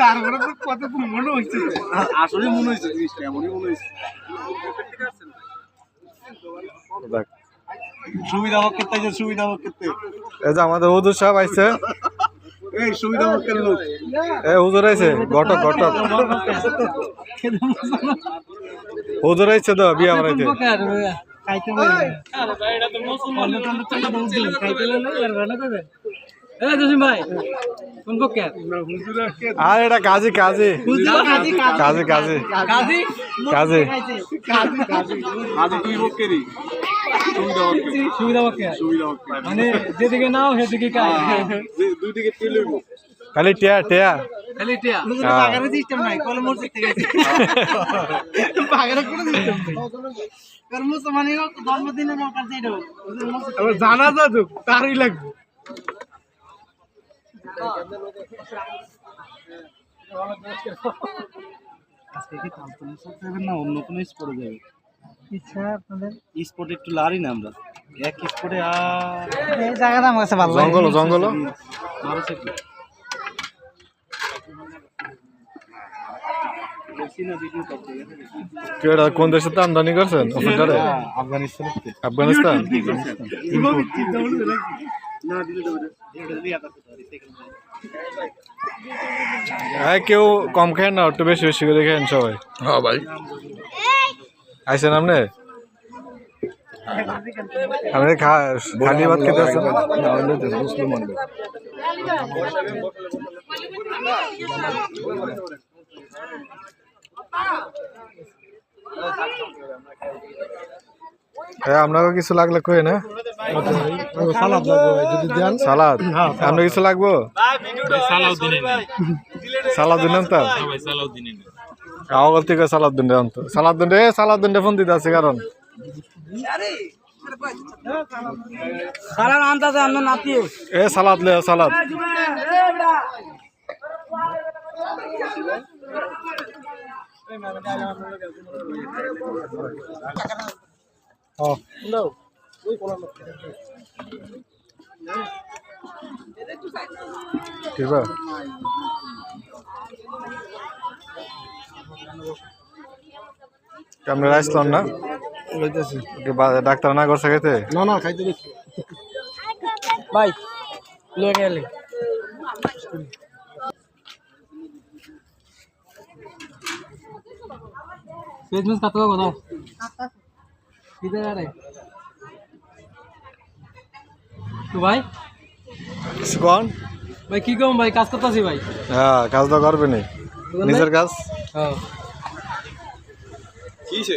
তারপরে তো কত মনে হচ্ছে আসলে মনে হয়েছে জিনিসটা এমনই মনে হয়েছে সুবিধা যে সুবিধা এই যে আমাদের হুজুর সাহেব আইছে। এই সুবিধা লোক। এ হুজুর আইছে ঘটক ঘটক। হুজুর আইছে তো বিয়া খাইতে ভাই আর এটা কাজী কাজী। কাজী কাজী। কাজী তুই মানে যেদিকে নাও সেদিকে দিকে তেল হইব খালি টিয়া টিয়া। খালি টিয়া? হ্যাঁ। বাগানের সিস্টেম নাই কলম থেকে গেছে। বাগানের কোনো সিস্টেম নেই। কারণ মুসলমানি জন্মদিনের মৌকা যেটা জানা যাবে তারই লাগবে। আজকে কি কালতলা চলতে হবে না অন্য কোনো স্পটে যাবে ইচ্ছা আপনাদের স্পটে একটু লারি না আমরা এক স্পটে আর এই জায়গাটা আমার কাছে ভালো লাগে জঙ্গল জঙ্গল আরও সেটি বেশি না ভিডিও করতে কেউ এটা কোন দেশের তো আমদানি করছেন আফগানিস্তান আফগানিস্তান না দিলে দেবে হ্যাঁ কেউ কম খায় না একটু বেশি বেশি করে খান সবাই। হ্যাঁ ভাই। আইসেন আপনি? আপনি খালি ভাত খেতে আসছেন হ্যাঁ আপনাকে কিছু লাগলে কই না? সালাদ? লাগবে দেন আপনার কিছু লাগবো? সালাদ দিলেন তো আমার থেকে সালাদ দিন দেন তো সালাদ দিন দিন ফোন দিতে আছে, কারণ। এ, সালাদ লে, সালাদ। আপনারা আসলাম না ডাক্তার না করছে খেতে না না খাইতে দেখি ভাই লয়ে গেলে ফেসবুক কত তো ভাই কিছু ভাই কি কম ভাই কাজ করতেছি ভাই হ্যাঁ কাজ তো করবে নি। নিজের কাজ? হ্যাঁ কিসে